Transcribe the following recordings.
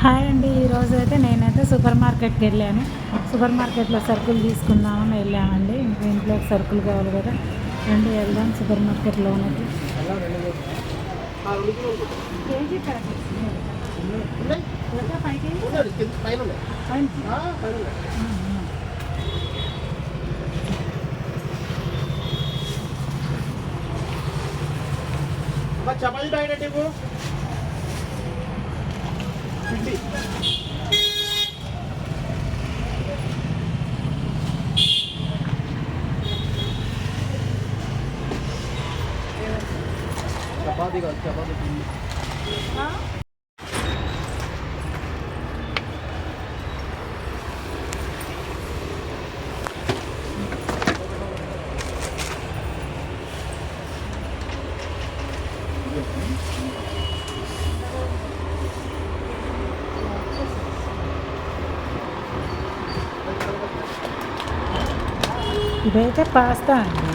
Hi అండి ఈరోజు అయితే నేనైతే సూపర్ మార్కెట్కి వెళ్ళాను. సూపర్ మార్కెట్లో సరుకులు తీసుకుందామని వెళ్ళామండి. ఇంకా ఇంట్లో సరుకులు కావాలి కదా. రండి వెళ్దాం సూపర్ మార్కెట్లో ఉన్నది chapati packet చపాతీ కాదు చపాతీ ఇదైతే పాస్తా అండి.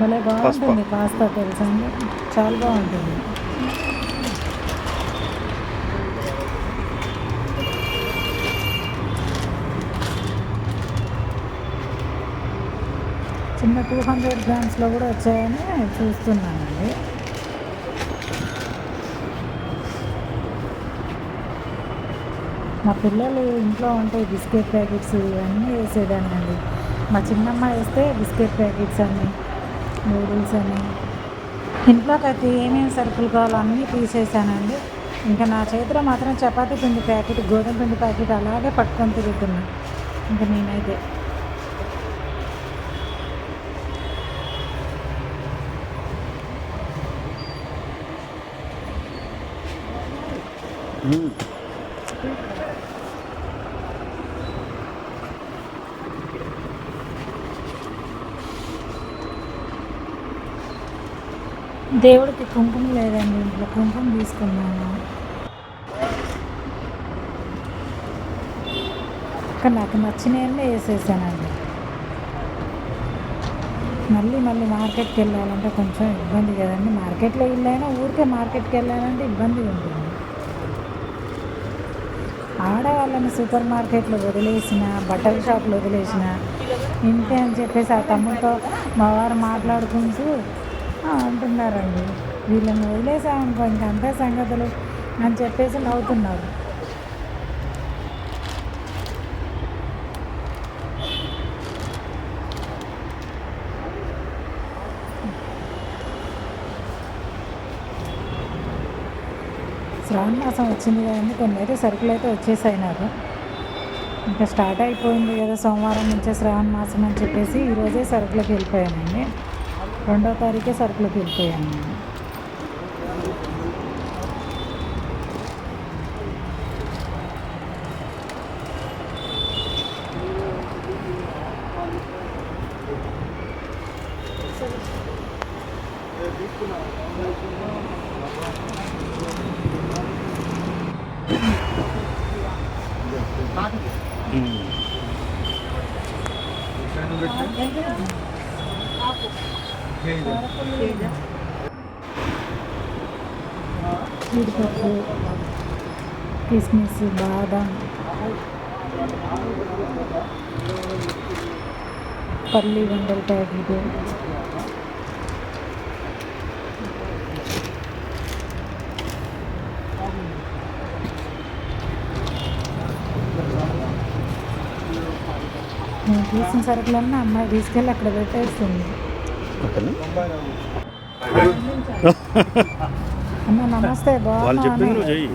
భలే బాగుంటుంది పాస్తా తెలుసా అండి? చాలా బాగుంటుంది. చిన్న టూ హండ్రెడ్ గ్రామ్స్లో కూడా వచ్చాయని చూస్తున్నానండి. మా పిల్లలు ఇంట్లో ఉంటే బిస్కెట్ ప్యాకెట్స్ ఇవన్నీ వేసేదానండి మా చిన్నమ్మ వేస్తే బిస్కెట్ ప్యాకెట్స్ అని నూడిల్స్ అని ఇంట్లోకి అయితే ఏమేమి సరుకులు కావాలో అన్నీ తీసేసానండి. ఇంకా నా చేతిలో మాత్రం చపాతీ పిండి ప్యాకెట్ గోధుమ పిండి ప్యాకెట్ అలాగే పట్టుకొని తిరుగుతున్నా. ఇంకా నేనైతే. దేవుడికి కుంకుమ లేదండి ఇంట్లో కుంకుమ తీసుకున్నాను. కానీ నాకు నచ్చినవన్నీ వేసేసానండి. మళ్ళీ మళ్ళీ మార్కెట్కి వెళ్ళాలంటే కొంచెం ఇబ్బంది కదండి. మార్కెట్లో వెళ్ళైనా ఊరికే మార్కెట్కి వెళ్ళాలంటే ఇబ్బంది ఉంటుంది. ఆడవాళ్ళని సూపర్ మార్కెట్లో వదిలేసిన బట్టల షాప్లో వదిలేసిన ఇంతే అని చెప్పేసి ఆ తమ్ముడితో మా వారు మాట్లాడుకుంటూ అంటున్నారండి. వీళ్ళని వదిలేసామనుకో ఇంక అంతే సంగతులు అని చెప్పేసి నవ్వుతున్నారు. శ్రావణ మాసం వచ్చింది కదండి కొన్ని అయితే సరుకులు అయితే వచ్చేసాయి నాకు ఇంకా స్టార్ట్ అయిపోయింది కదా సోమవారం నుంచే శ్రావణ మాసం అని చెప్పేసి ఈరోజే సరుకులకు వెళ్ళిపోయానండి. రెండో తారీఖే సరుకులకు వెళ్ళిపోయాను నేను జీడిపప్పు కిస్మిస్ బాదం పల్లి వండల ప్యాకెట్ నేను తీసిన సరుకులన్నీ అమ్మాయి తీసుకెళ్ళి అక్కడ పెట్టేస్తుంది. అమ్మ నమస్తే వాళ్ళు చెప్పింది నువ్వు చెయ్యి.